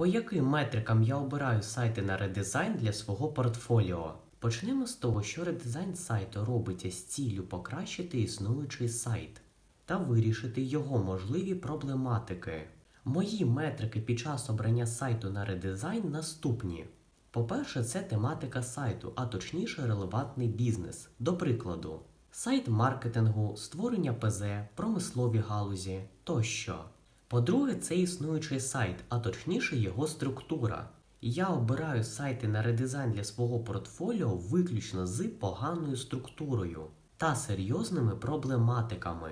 По яким метрикам я обираю сайти на редизайн для свого портфоліо? Почнемо з того, що редизайн сайту робиться з ціллю покращити існуючий сайт та вирішити його можливі проблематики. Мої метрики під час обрання сайту на редизайн наступні. По-перше, це тематика сайту, а точніше релевантний бізнес. До прикладу, сайт маркетингу, створення ПЗ, промислові галузі тощо. По-друге, це існуючий сайт, а точніше його структура. Я обираю сайти на редизайн для свого портфоліо виключно з поганою структурою та серйозними проблематиками.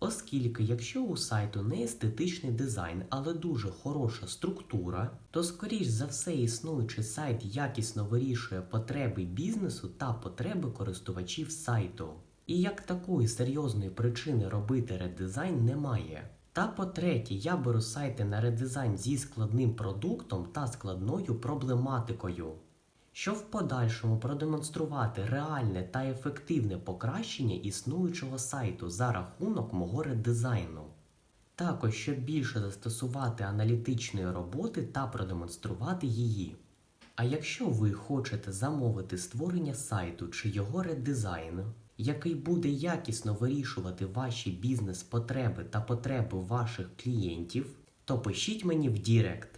Оскільки, якщо у сайту не естетичний дизайн, але дуже хороша структура, то скоріш за все існуючий сайт якісно вирішує потреби бізнесу та потреби користувачів сайту. І як такої серйозної причини робити редизайн немає. Та по-третє, я беру сайти на редизайн зі складним продуктом та складною проблематикою, щоб в подальшому продемонструвати реальне та ефективне покращення існуючого сайту за рахунок мого редизайну. Також щоб більше застосувати аналітичної роботи та продемонструвати її. А якщо ви хочете замовити створення сайту чи його редизайн, який буде якісно вирішувати ваші бізнес-потреби та потреби ваших клієнтів, то пишіть мені в Дірект.